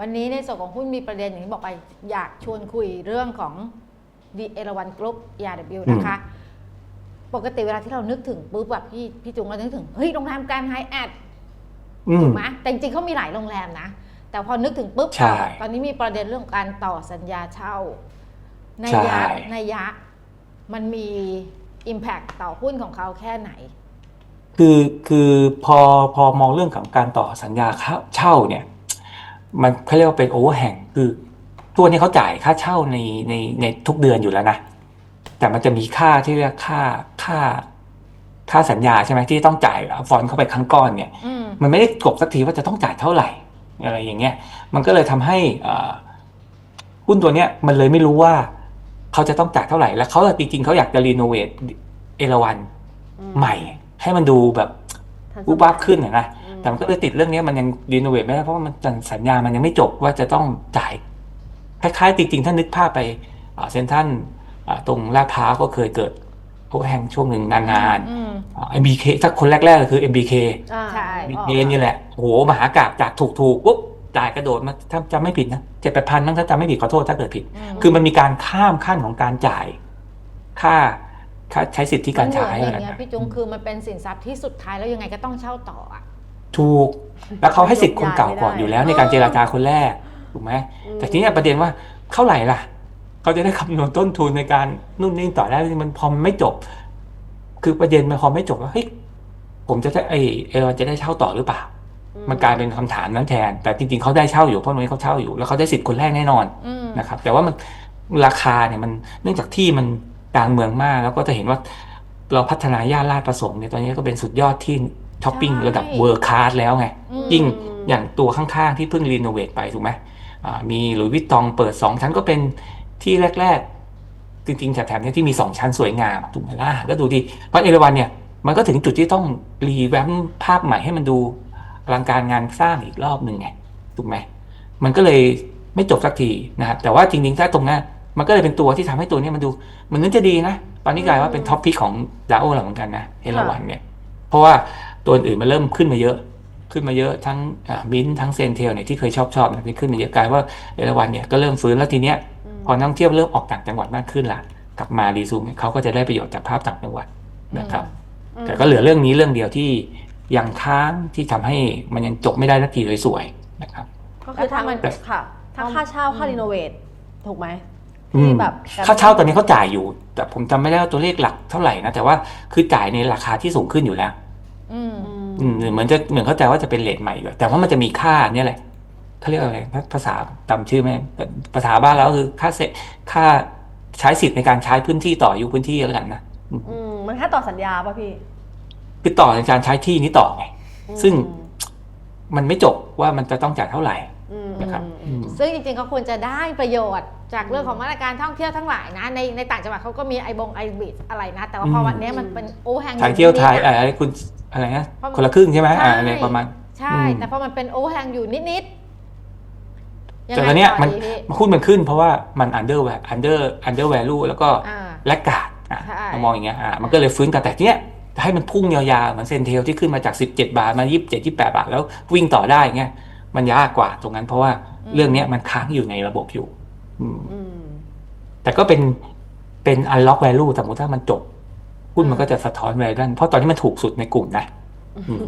วันนี้ในส่วนของหุ้นมีประเด็นอย่างที่บอกไปอยากชวนคุยเรื่องของ The เอราวันกรุ๊ป ERW นะคะ ปกติเวลาที่เรานึกถึงปุ๊บแบบพี่พี่จุงเรานึกถึง เฮ้ย โรงแรมแกรนด์ไฮแอทอืมถูกไหมแต่จริงๆเขามีหลายโรงแรมนะ แต่พอนึกถึงปุ๊บใช่ตอนนี้มีประเด็นเรื่องของการต่อสัญญาเช่า ในใช่ยะในยะ มันมี Impact ต่อหุ้นของเขาแค่ไหน คือคือพอพอมองเรื่องของการต่อสัญญาค่าเช่าเนี่ย มันเขาเรียกว่าเป็นโอเวอร์แห่งคือตัวนี้เขาจ่ายค่าเช่าในในในทุกเดือนอยู่แล้วนะ แต่มันจะมีค่าที่เรียกค่าค่า ค่าสัญญาใช่ไหมที่ต้องจ่ายฟอนเข้าไปครั้งก้อนเนี่ยอืมมันไม่ได้กบสักทีว่าจะต้องจ่ายเท่าไหร่อะไรอย่างเงี้ย มันก็เลยทำให้อ่าหุ้นตัวเนี้ยมันเลยไม่รู้ว่าเขาจะต้องจ่ายเท่าไหร่ แล้วเขาจริงๆเขาอยากจะรีโนเวทเอราวันอืใหม่ ให้มันดูแบบทันสมัยวุบวับขึ้นอะนะอืม แต่มันก็เลยติดเรื่องนี้มันยังรีโนเวทไม่ได้เพราะว่ามันสัญญามันยังไม่จบว่าจะต้องจ่ายคล้ายๆจริงๆถ้านึกภาพไปเซนทันตรงลาดพร้าวก็เคยเกิดโอ้แห่งช่วงหนึ่งนานอืมๆเอ็มบีเคถ้าคนแรกๆเลยคือ MBK อ่าใช่บีเคนี่แหละโอ้โหมหากราบจากถูกๆปุ๊บจ่ายกระโดดมาถ้าจำไม่ผิดนะเจ็ดแปดพันมั้งถ้าจำไม่ผิดขอโทษถ้าเกิดผิด คือมันมีการข้ามขั้นของการจ่าย ค่าค่าใช้สิทธิมักานรเหมืใช้อนออะไรย่างเงี้ยนะพี่จุงคือมันเป็นสินทรัพย์ที่สุดท้ายแล้วยังไงก็ต้องเช่าต่ออะ ถูก แล้วเขาให้สิทธิ์คนเก่าก่อนอยู่แล้วในการเจราจาคนแรกถูกไหมอืมแต่ทีนี้ประเด็นว่าเท่าไหร่ล่ะ เขาจะได้คำนวณต้นทุนในการนู่นนี่ต่อได้มันพอมันไม่จบ คือประเด็นมันพอไม่จบว่าเฮ้ยผมจะได้ไอเออจะได้เช่าต่อหรือเปล่า มันกลายเป็นคำถามนั้นแทน แต่จริงๆเขาได้เช่าอยู่เพราะตรงนี้เขาเช่าอยู่ แล้วเขาได้สิทธิ์คนแรกแน่นอนอืมนะครับ แต่ว่ามันราคาเนี่ยมันเนื่องจากที่มันกลางเมืองมาก แล้วก็จะเห็นว่าเราพัฒนาย่านลาดประสงค์เนี่ยตอนนี้ก็เป็นสุดยอดที่ ช้อปปิ้งระดับเวิร์คคลาสแล้วไงอืมยิ่งอย่างตัวข้างๆ ที่เพิ่งรีโนเวทไปถูกไหมอ่ามีหลุยส์วิตตองเปิดสองชั้นก็เป็นที่แรก ๆ จริงๆแถบๆเนี้ที่มีสองชั้นสวยงามถูกไหมล่ะก็ดูดีเพราะเอราวันเนี่ยมันก็ถึงจุดที่ต้องรีแวมป์ภาพใหม่ให้มันดูอลังการงานสร้างอีกรอบหนึ่งไงถูกไหมมันก็เลยไม่จบสักทีนะครับแต่ว่าจริงๆถ้าตรงนั้นมันก็เลยเป็นตัวที่ทำให้ตัวนี้มันดูมันนึกจะดีนะตอนนี้กลายว่าเป็นท็อปพิกของดาโอหลังเหมือนกันนะเอราวันเนี่ยเพราะว่า ตัวอื่นมันเริ่มขึ้นมาเยอะ ขึ้นมาเยอะทั้งมินทั้งเซนเทลเนี่ยที่เคยชอบชอบเนี่ยที่ขึ้นมาเยอะกลายว่าเอราวันเนี่ยก็เริ่มฟื้นแล้วทีเนี้ยมพอนักท่องเที่ยวเริ่มออกต่างจังหวัดมากขึ้นละกลับมารีซูมเนี่ยเขาก็จะได้ประโยชน์จากภาพต่างจังหวัดนะครับอืมแต่ก็เหลือเรื่องนี้เรื่องเดียวที่ยังค้างที่ทำให้มันยังจบไม่ได้สักทีสวยๆนะครับก็คือทั้งแล้วถ้ามันค่ะทั้งค่าเช่าค่ารีโนเวทถูกไหมอืที่มแบบค่าเช่าตอนนี้เขาจ่ายอยู่ แต่ผมจำไม่ได้ว่าตัวเลขหลักเท่าไหร่นะแต่ว่าคือจ่ายในราคาที่สูงขึ้นอยู่แล้ว อืมอืมอืมเหมือนจะเหมือนเข้าใจว่าจะเป็นเลทใหม่อยู่แต่ว่ามันจะมีค่าเนี่ยแหละเขาเรียกอะไรภาษาจำชื่อไหมภาษาบ้านเราก็คือค่าเสค่าใช้สิทธิ์ในการใช้พื้นที่ต่ออายุพื้นที่แล้วกันนะอืมอืมมันแค่ต่อสัญญาป่ะพี่ คือต่อในการใช้ที่นี้ต่อไง ซึ่งอืมมันไม่จบว่ามันจะต้องจ่ายเท่าไหร่ อืมนะครับอืมอืม ซึ่งจริงๆเขาควรจะได้ประโยชน์จากเรื่องของมาตรการท่องเที่ยวทั้งหลายนะ ในในต่างจังหวัดเขาก็มีไอบงไอบิสอะไรนะ แต่ว่าพออืมวันนี้มันเป็นโอแฮงไทยเที่ยวไทยนิดๆอะอะไรคุณ อะไรนะเพราะมันคนละครึ่งใช่ไหมใช่อ่าอะไรประมาณ ใช่ อืม แต่พอมันเป็นโอแฮงอยู่นิดๆแต่ตอนเนี้ยมันดีพี่หุ้นมันขึ้นเพราะว่ามัน under under under value แล้วก็อ่า แลกกาดอะใช่เรามองอย่างเงี้ยอะมันก็เลยฟื้นกันแต่ทีเนี้ยจะให้มันพุ่งยาวๆเหมือนเซนเทลที่ขึ้นมาจาก 17 บาทมา 27 28 บาท แล้ววิ่งต่อได้เงี้ยมันยากกว่าตรงนั้นเพราะว่าเรื่องเนี้ยมันค้างอยู่ในระบบอยู่อืมอืมแต่ก็เป็นเป็น unlock value สมมติถ้ามันจบ หุ้นมันก็จะสะท้อน value เพราะตอนนี้มันถูกสุดในกลุ่มนะอืม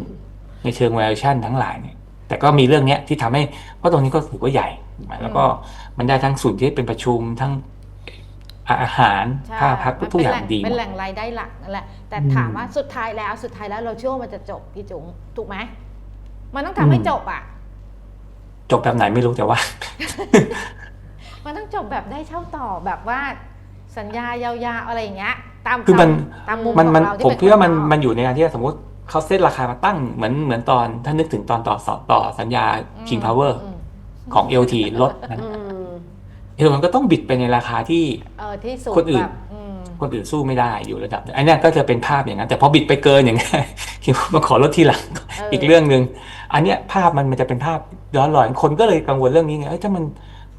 ในเชิง valuation ทั้งหลายเนี่ยแต่ก็มีเรื่องเนี้ยที่ทำให้เพราะตรงนี้ก็ถือว่าใหญ่ถูกไหมแล้วก็มันได้ทั้งส่วนที่เป็นประชุมทั้งอาหารใช่ค่าพักมันทุกเป็นอย่าแหล่งงดีหมเป็นดแหล่งรายได้หลักนั่นแหละแต่อืมถามว่าสุดท้ายแล้วสุดท้ายแล้วเราเชื่อว่ามันจะจบพี่จุ๋งถูกไหมมันต้องทำให้อืมจบอะ จบแบบไหนไม่รู้แต่ว่า มันต้องจบแบบได้เช่าต่อแบบว่าสัญญายาวๆอะไรอย่างเงี้ย ตามคือมันตามมุมมันของมันเราที่ผมเป็นคิดว่ามันคนนอกมันอยู่ในการที่สมมติเขาเซตราคามาตั้งเหมือนเหมือนตอนถ้านึกถึงตอนต่อสอต่อสัญญา King Power อืมของ LT ลดนะอืมเออมันก็ต้องบิดไปในราคาที่เออที่สูงคนอื่นแบบอืมคนอื่นสู้ไม่ได้อยู่ระดับอันเนี้ยก็จะเป็นภาพอย่างนั้น แต่พอบิดไปเกินอย่างเงี้ยคิดว่ามาขอลดทีหลังอีกเรื่องหนึ่งอันเนี้ยภาพมันมันจะเป็นภาพย้อนหลอนคนก็เลยกังวลเรื่องนี้ไงเอ้ยถ้ามัน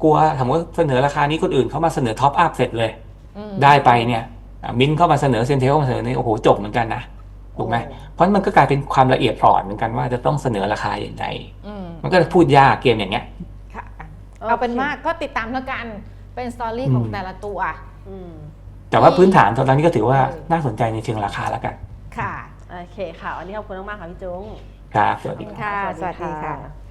กลัวสมมติเสนอราคานี้คนอื่นเขามาเสนอท็อปอัพเสร็จเลยอืมได้ไปเนี่ยอะ มินเข้ามาเสนอเซนเทลมาเสนอเนี่ยโอ้โหจบเหมือนกันนะถูกไหมเพราะมันก็กลายเป็นความละเอียดอ่อนเหมือนกันว่าจะต้องเสนอราคาอย่างไรอืมมันก็พูดยากเกมอย่างเงี้ยค่ะเอาเป็นว่าก็ติดตามแล้วกันเป็นสตอรี่ของอืมแต่ละตัวอืมแต่ว่าพื้นฐานตอนนี้ก็ถือว่าเออน่าสนใจในเชิงราคาแล้วกัน ค่ะ โอเคค่ะ วันนี้ขอบคุณมากๆค่ะพี่จุ้งครับสวัสขอบดีคุณครับค่ะ สวัสดีค่ะ